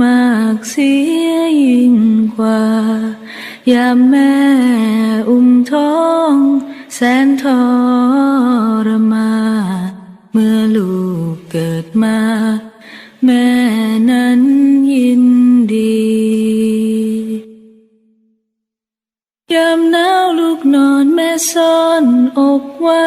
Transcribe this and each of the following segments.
มากเสียยิ่งกว่า ยามแม่อุ้มท้อง แสนทรมา เมื่อลูกเกิดมา แม่นั้นยินดี ยามหนาวลูกนอนแม่ซ่อนอกไว้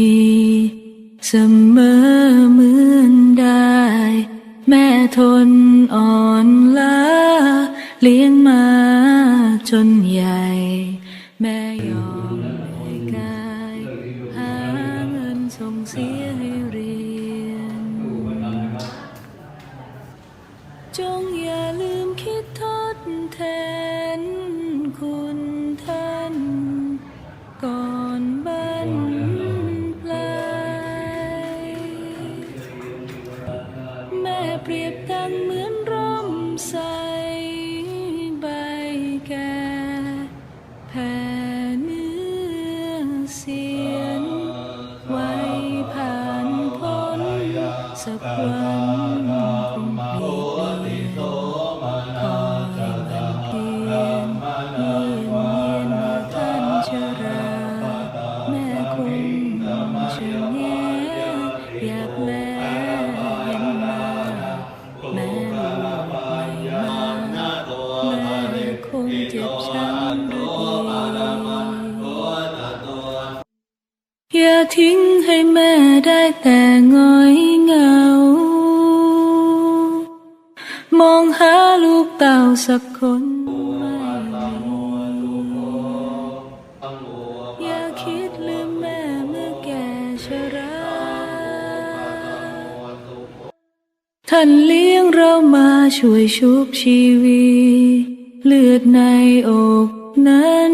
ทนอ่อนล้าเลี้ยงมาจนใหญ่ แม่ยอมให้กาย หาเงินส่งเสียให้เรียน สักวัน ทิ้งให้แม่ได้แต่ง้อยเหงา มองหาลูกเต่าสักคนไม่อย่าคิดลืมแม่เมื่อแก่ชราท่านเลี้ยงเรามาช่วยชุบชีวี เลือดในอกนั้น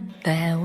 there